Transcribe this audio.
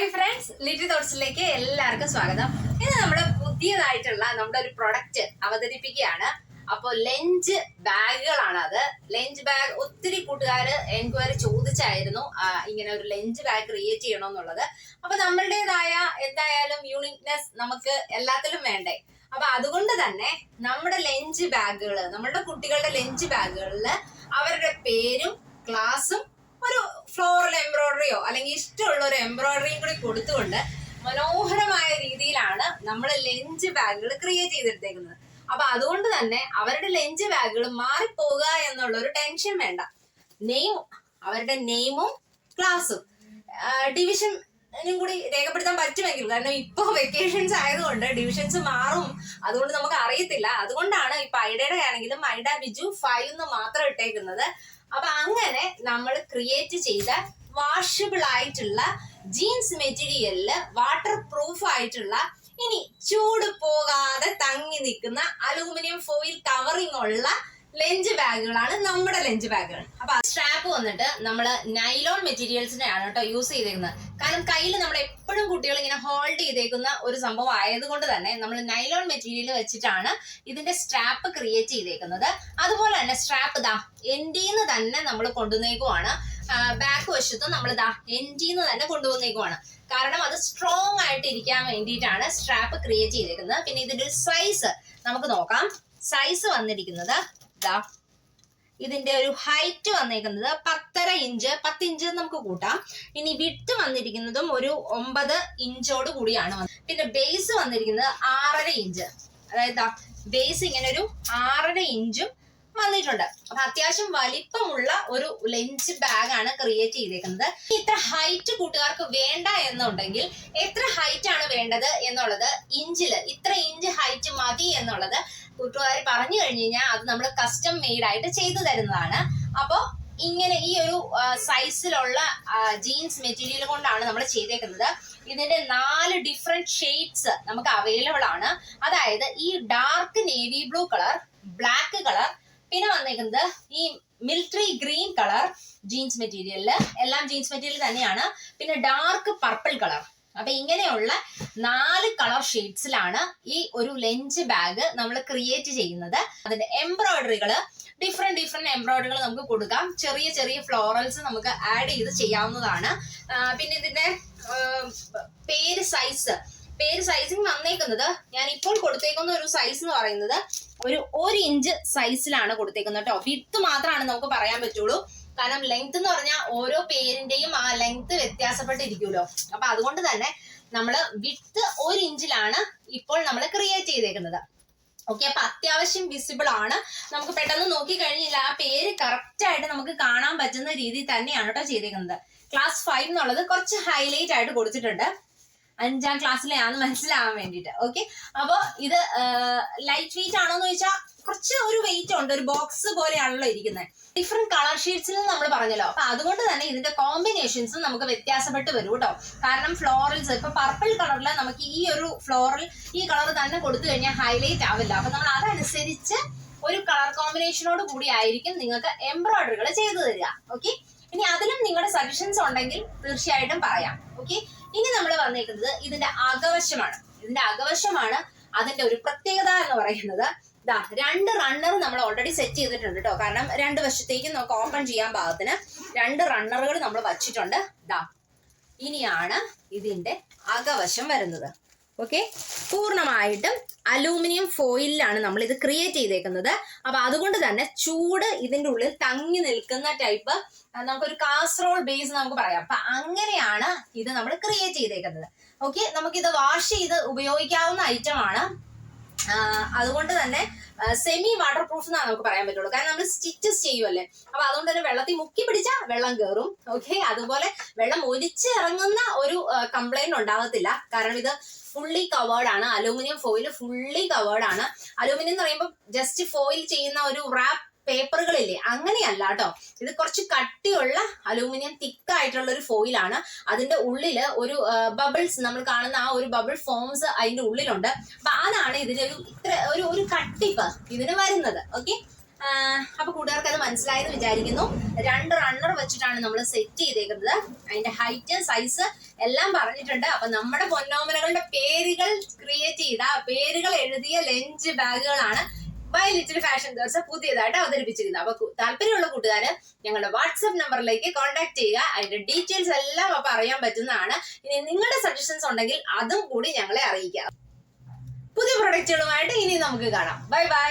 Hi friends little തോട്ട്സിലേക്ക് എല്ലാവർക്കും സ്വാഗതം. ഇന്ന് നമ്മുടെ പുതിയതായിട്ടുള്ള നമ്മുടെ ഒരു പ്രൊഡക്റ്റ് അവതരിപ്പിക്കുകയാണ്. അപ്പോൾ ലഞ്ച് ബാഗുകളാണ് അത്. ലഞ്ച് ബാഗ് ഒത്തിരി കൂട്ടുകാർ എൻക്വയറി ചോദിച്ചായിരുന്നു ഇങ്ങനെ ഒരു ലഞ്ച് ബാഗ് ക്രിയേറ്റ് ചെയ്യണമെന്നുള്ളത്. അപ്പൊ നമ്മളുടേതായ എന്തായാലും യൂണിക്നെസ് നമുക്ക് എല്ലാത്തിലും വേണ്ടേ. അപ്പൊ അതുകൊണ്ട് തന്നെ നമ്മുടെ ലഞ്ച് ബാഗുകൾ നമ്മുടെ കുട്ടികളുടെ ലഞ്ച് ബാഗുകളിൽ അവരുടെ പേരും ക്ലാസ്സും ഒരു ഫ്ലോറൽ എംബ്രോയിഡറിയോ അല്ലെങ്കിൽ ഇഷ്ടമുള്ള ഒരു എംബ്രോയിഡറിയും കൂടി കൊടുത്തുകൊണ്ട് മനോഹരമായ രീതിയിലാണ് നമ്മൾ ലഞ്ച് ബാഗുകൾ ക്രിയേറ്റ് ചെയ്തെടുത്തേക്കുന്നത്. അപ്പൊ അതുകൊണ്ട് തന്നെ അവരുടെ ലഞ്ച് ബാഗുകൾ മാറിപ്പോകുക എന്നുള്ള ഒരു ടെൻഷൻ വേണ്ട. നെയിം അവരുടെ നെയിമും ക്ലാസ്സും ഡിവിഷനും കൂടി രേഖപ്പെടുത്താൻ പറ്റുമെങ്കിൽ കാരണം ഇപ്പൊ വെക്കേഷൻസ് ആയതുകൊണ്ട് ഡിവിഷൻസ് മാറും. അതുകൊണ്ട് നമുക്ക് അറിയത്തില്ല. അതുകൊണ്ടാണ് ഇപ്പൊ ഐഡയുടെ ആണെങ്കിലും ഐഡ ബിജു ഫൈവ് എന്ന് മാത്രം ഇട്ടേക്കുന്നത്. അപ്പൊ അങ്ങനെ നമ്മൾ ക്രിയേറ്റ് ചെയ്ത വാഷബിൾ ആയിട്ടുള്ള ജീൻസ് മെറ്റീരിയലിൽ വാട്ടർ പ്രൂഫ് ആയിട്ടുള്ള ഇനി ചൂട് പോകാതെ തങ്ങി നിൽക്കുന്ന അലൂമിനിയം ഫോയിൽ കവറിംഗ് ഉള്ള ലഞ്ച് ബാഗുകളാണ് നമ്മുടെ ലെഞ്ച് ബാഗുകൾ. അപ്പൊ സ്ട്രാപ്പ് വന്നിട്ട് നമ്മൾ നൈലോൺ മെറ്റീരിയൽസിനെയാണ് കേട്ടോ യൂസ് ചെയ്തേക്കുന്നത്. കാരണം കയ്യിൽ നമ്മൾ എപ്പോഴും കുട്ടികൾ ഇങ്ങനെ ഹോൾഡ് ചെയ്തേക്കുന്ന ഒരു സംഭവം ആയതുകൊണ്ട് തന്നെ നമ്മൾ നൈലോൺ മെറ്റീരിയൽ വെച്ചിട്ടാണ് ഇതിന്റെ സ്ട്രാപ്പ് ക്രിയേറ്റ് ചെയ്തേക്കുന്നത്. അതുപോലെ തന്നെ സ്ട്രാപ്പ് ദാ എൻഡിന്ന് തന്നെ നമ്മൾ കൊണ്ടുവന്നേക്കുവാണ്. ബാക്ക് വശത്ത് നമ്മൾ ദാ എൻഡിന്ന് തന്നെ കൊണ്ടുവന്നേക്കുവാണ്. കാരണം അത് സ്ട്രോങ് ആയിട്ട് ഇരിക്കാൻ വേണ്ടിയിട്ടാണ് സ്ട്രാപ്പ് ക്രിയേറ്റ് ചെയ്തേക്കുന്നത്. പിന്നെ ഇതിന്റെ സൈസ് നമുക്ക് നോക്കാം. സൈസ് വന്നിരിക്കുന്നത് ദാ. ഇതിന്റെ ഒരു ഹൈറ്റ് വന്നിരിക്കുന്നത് പത്തര ഇഞ്ച് പത്ത് ഇഞ്ച് നമുക്ക് കൂട്ടാം. ഇനി വിട്ട് വന്നിരിക്കുന്നതും ഒരു ഒമ്പത് ഇഞ്ചോട് കൂടിയാണ്. പിന്നെ ബേസ് വന്നിരിക്കുന്നത് ആറര ഇഞ്ച് അതായത് ബേസ് ഇങ്ങനെ ഒരു ആറര ഇഞ്ചും വന്നിട്ടുണ്ട്. അപ്പൊ അത്യാവശ്യം വലിപ്പമുള്ള ഒരു ലഞ്ച് ബാഗ് ആണ് ക്രിയേറ്റ് ചെയ്തേക്കുന്നത്. ഇത്ര ഹൈറ്റ് കൂട്ടുകാർക്ക് വേണ്ട എന്നുണ്ടെങ്കിൽ എത്ര ഹൈറ്റ് ആണ് വേണ്ടത് എന്നുള്ളത് ഇഞ്ചിൽ ഇത്ര ഇഞ്ച് ഹൈറ്റ് മതി എന്നുള്ളത് കൂട്ടുകാർ പറഞ്ഞു കഴിഞ്ഞു കഴിഞ്ഞാൽ അത് നമ്മൾ കസ്റ്റം മെയ്ഡ് ആയിട്ട് ചെയ്തു തരുന്നതാണ്. അപ്പോൾ ഇങ്ങനെ ഈ ഒരു സൈസിലുള്ള ജീൻസ് മെറ്റീരിയൽ കൊണ്ടാണ് നമ്മൾ ചെയ്തേക്കുന്നത്. ഇതിന്റെ നാല് ഡിഫറെന്റ് ഷെയ്ഡ്സ് നമുക്ക് അവൈലബിൾ ആണ്. അതായത് ഈ dark navy blue colour black colour പിന്നെ വന്നേക്കുന്നത് ഈ മിലിറ്ററി ഗ്രീൻ കളർ ജീൻസ് മെറ്റീരിയലിൽ എല്ലാം ജീൻസ് മെറ്റീരിയൽ തന്നെയാണ്. പിന്നെ ഡാർക്ക് പർപ്പിൾ കളർ അപ്പൊ ഇങ്ങനെയുള്ള നാല് കളർ ഷെയ്ഡ്സിലാണ് ഈ ഒരു ലഞ്ച് ബാഗ് നമ്മൾ ക്രിയേറ്റ് ചെയ്യുന്നത്. അതിന്റെ എംബ്രോയിഡറികൾ ഡിഫറെന്റ് ഡിഫറെന്റ് എംബ്രോയിഡറികൾ നമുക്ക് കൊടുക്കാം. ചെറിയ ചെറിയ ഫ്ലോറൽസ് നമുക്ക് ആഡ് ചെയ്ത് ചെയ്യാവുന്നതാണ്. പിന്നെ ഇതിന്റെ പേര് സൈസ് പേര് സൈസിങ് വന്നേക്കുന്നത് ഞാൻ ഇപ്പോൾ കൊടുത്തേക്കുന്ന ഒരു സൈസ് എന്ന് പറയുന്നത് ഒരു ഒരു ഇഞ്ച് സൈസിലാണ് കൊടുത്തേക്കുന്നത് കേട്ടോ. വിത്ത് മാത്രമാണ് നമുക്ക് പറയാൻ പറ്റുള്ളൂ. കാരണം ലെങ്ത് എന്ന് പറഞ്ഞാൽ ഓരോ പേരിന്റെയും ആ ലെങ്ത് വ്യത്യാസപ്പെട്ടിരിക്കുമല്ലോ. അപ്പൊ അതുകൊണ്ട് തന്നെ നമ്മൾ വിത്ത് ഒരു ഇഞ്ചിലാണ് ഇപ്പോൾ നമ്മൾ ക്രിയേറ്റ് ചെയ്തേക്കുന്നത്. ഓക്കെ അപ്പൊ അത്യാവശ്യം വിസിബിൾ ആണ്. നമുക്ക് പെട്ടെന്ന് നോക്കി കഴിഞ്ഞില്ല ആ പേര് കറക്റ്റ് ആയിട്ട് നമുക്ക് കാണാൻ പറ്റുന്ന രീതിയിൽ തന്നെയാണ് കേട്ടോ ചെയ്തേക്കുന്നത്. ക്ലാസ് ഫൈവ് എന്നുള്ളത് കുറച്ച് ഹൈലൈറ്റ് ആയിട്ട് കൊടുത്തിട്ടുണ്ട്. അഞ്ചാം ക്ലാസ്സിലെയാന്ന് മനസ്സിലാവാൻ വേണ്ടിട്ട് ഓക്കെ അപ്പൊ ഇത് ലൈറ്റ് വെയിറ്റ് ആണോന്ന് ചോദിച്ചാൽ കുറച്ച് ഒരു വെയിറ്റ് ഉണ്ട് ഒരു ബോക്സ് പോലെയാണല്ലോ ഇരിക്കുന്നത് ഡിഫറെന്റ് കളർ ഷീറ്റ്സിൽ നമ്മൾ പറഞ്ഞല്ലോ. അപ്പൊ അതുകൊണ്ട് തന്നെ ഇതിന്റെ കോമ്പിനേഷൻസ് നമുക്ക് വ്യത്യാസപ്പെട്ട് വരും കേട്ടോ. കാരണം ഫ്ലോറൽസ് ഇപ്പൊ പർപ്പിൾ കളറിൽ നമുക്ക് ഈ ഒരു ഫ്ലോറൽ ഈ കളർ തന്നെ കൊടുത്തു കഴിഞ്ഞാൽ ഹൈലൈറ്റ് ആവില്ല. അപ്പൊ നമ്മൾ അതനുസരിച്ച് ഒരു കളർ കോമ്പിനേഷനോട് കൂടി ആയിരിക്കും നിങ്ങൾക്ക് എംബ്രോയിഡറികൾ ചെയ്തു തരിക. ഓക്കെ നിങ്ങളുടെ സജഷൻസ് ഉണ്ടെങ്കിൽ തീർച്ചയായിട്ടും പറയാം. ഓക്കെ ഇനി നമ്മൾ വന്നിരിക്കുന്നത് ഇതിന്റെ അകവശമാണ്. ഇതിന്റെ അകവശമാണ് അതിന്റെ ഒരു പ്രത്യേകത എന്ന് പറയുന്നത്. ഇതാ രണ്ട് റണ്ണർ നമ്മൾ ഓൾറെഡി സെറ്റ് ചെയ്തിട്ടുണ്ട് കേട്ടോ കാരണം രണ്ട് വശത്തേക്കും നമുക്ക് ഓപ്പൺ ചെയ്യാൻ പാകത്തിന് രണ്ട് റണ്ണറുകൾ നമ്മൾ വച്ചിട്ടുണ്ട്. ഇതാ ഇനിയാണ് ഇതിന്റെ അകവശം വരുന്നത്. ഓക്കെ പൂർണമായിട്ടും അലൂമിനിയം ഫോയിലാണ് നമ്മൾ ഇത് ക്രിയേറ്റ് ചെയ്തേക്കുന്നത്. അപ്പൊ അതുകൊണ്ട് തന്നെ ചൂട് ഇതിന്റെ ഉള്ളിൽ തങ്ങി നിൽക്കുന്ന ടൈപ്പ് നമുക്കൊരു കാസറോൾ ബേസ് നമുക്ക് പറയാം. അപ്പൊ അങ്ങനെയാണ് ഇത് നമ്മൾ ക്രിയേറ്റ് ചെയ്തേക്കുന്നത്. ഓക്കെ നമുക്കിത് വാഷ് ചെയ്ത് ഉപയോഗിക്കാവുന്ന ഐറ്റം ആണ് അതുകൊണ്ട് തന്നെ സെമി വാട്ടർ പ്രൂഫ് എന്നാണ് നമുക്ക് പറയാൻ പറ്റുള്ളൂ. കാരണം നമ്മൾ സ്റ്റിച്ചസ് ചെയ്യുമല്ലേ അപ്പൊ അതുകൊണ്ട് തന്നെ വെള്ളത്തിൽ മുക്കി പിടിച്ചാൽ വെള്ളം കയറും ഓക്കെ അതുപോലെ വെള്ളം ഒലിച്ച് ഇറങ്ങുന്ന ഒരു കംപ്ലൈന്റ് ഉണ്ടാകത്തില്ല കാരണം ഇത് ഫുള്ളി കവേർഡ് ആണ്. അലൂമിനിയം ഫോയിൽ ഫുള്ളി കവേർഡ് ആണ്. അലൂമിനിയം എന്ന് പറയുമ്പോൾ ജസ്റ്റ് ഫോയിൽ ചെയ്യുന്ന ഒരു റാപ്പ് പേപ്പറുകളില്ലേ? അങ്ങനെയല്ല കേട്ടോ. ഇത് കുറച്ച് കട്ടിയുള്ള അലൂമിനിയം തിക്ക് ആയിട്ടുള്ള ഒരു ഫോയിലാണ് അതിന്റെ ഉള്ളിൽ ഒരു ബബിൾസ് നമ്മൾ കാണുന്ന ആ ഒരു ബബിൾ ഫോംസ് അതിന്റെ ഉള്ളിലുണ്ട്. അപ്പൊ അതാണ് ഇതിന്റെ ഒരു ഇത്ര ഒരു ഒരു കട്ടിപ്പ് ഇതിന് വരുന്നത്. ഓക്കെ അപ്പൊ കൂട്ടുകാർക്ക് അത് മനസ്സിലായെന്ന് വിചാരിക്കുന്നു. രണ്ട് റണ്ണർ വെച്ചിട്ടാണ് നമ്മൾ സെറ്റ് ചെയ്തേക്കുന്നത്. അതിന്റെ ഹൈറ്റ് സൈസ് എല്ലാം പറഞ്ഞിട്ടുണ്ട്. അപ്പൊ നമ്മുടെ പൊന്നോമനകളുടെ പേരുകൾ ക്രിയേറ്റ് ചെയ്ത പേരുകൾ എഴുതിയ ലഞ്ച് ബാഗുകളാണ് ബൈ ലിറ്റിൽ ഫാഷൻ ഗേൾസ് പുതിയതായിട്ട് അവതരിപ്പിച്ചിരുന്നത് അപ്പൊ താല്പര്യമുള്ള കൂട്ടുകാര് ഞങ്ങളുടെ വാട്സ്ആപ്പ് നമ്പറിലേക്ക് കോൺടാക്ട് ചെയ്യുക. അതിന്റെ ഡീറ്റെയിൽസ് എല്ലാം അപ്പൊ അറിയാൻ പറ്റുന്നതാണ്. ഇനി നിങ്ങളുടെ സജഷൻസ് ഉണ്ടെങ്കിൽ അതും കൂടി ഞങ്ങളെ അറിയിക്കുക പുതിയ പ്രൊഡക്റ്റുകളുമായിട്ട് ഇനി നമുക്ക് കാണാം. Bye bye